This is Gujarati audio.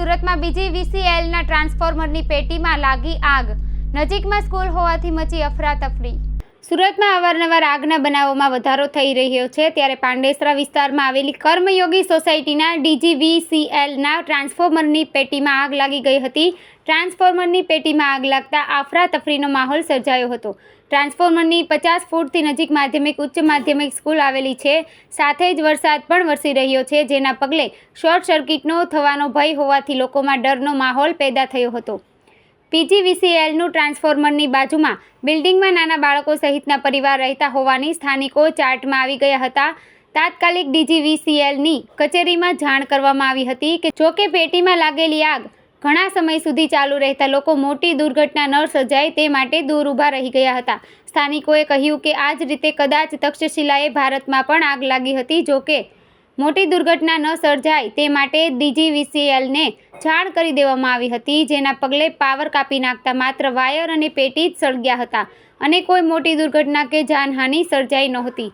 સુરતમાં બીજી વીસીએલના ટ્રાન્સફોર્મરની પેટીમાં લાગી આગ. નજીકમાં સ્કૂલ હોવાથી મચી અફરાતફરી. સુરતમાં અવારનવાર આગના બનાવોમાં વધારો થઈ રહ્યો છે. ત્યારે પાંડેસરા વિસ્તારમાં આવેલી કર્મયોગી સોસાયટીના ડીજીવીસીએલના ટ્રાન્સફોર્મરની પેટીમાં આગ લાગી ગઈ હતી. ટ્રાન્સફોર્મરની પેટીમાં આગ લાગતા આફરાતફરીનો માહોલ સર્જાયો હતો. ટ્રાન્સફોર્મરની પચાસ ફૂટથી નજીક માધ્યમિક, ઉચ્ચ માધ્યમિક સ્કૂલ આવેલી છે. સાથે જ વરસાદ પણ વરસી રહ્યો છે, જેના પગલે શોર્ટ સર્કિટનો થવાનો ભય હોવાથી લોકોમાં ડરનો માહોલ પેદા થયો હતો. પીજીવીસીએલનું ટ્રાન્સફોર્મરની બાજુમાં બિલ્ડિંગમાં નાના બાળકો સહિતના પરિવાર રહેતા હોવાની સ્થાનિકો ચાર્ટમાં આવી ગયા હતા. તાત્કાલિક ડીજીવીસીએલની કચેરીમાં જાણ કરવામાં આવી હતી કે જોકે પેટીમાં લાગેલી આગ ઘણા સમય સુધી ચાલુ રહેતા લોકો મોટી દુર્ઘટના ન સર્જાય તે માટે દૂર ઊભા રહી ગયા હતા. સ્થાનિકોએ કહ્યું કે આ જ રીતે કદાચ તક્ષશિલાએ ભારતમાં પણ આગ લાગી હતી, જોકે મોટી દુર્ઘટના ન સર્જાય તે માટે ડીજીવીસીએલને જાણ કરી દેવામાં આવી હતી, જેના પગલે પાવર કાપી નાખતા માત્ર વાયર અને પેટી જ સળગ્યા હતા અને કોઈ મોટી દુર્ઘટના કે જાનહાનિ સર્જાઈ નહોતી.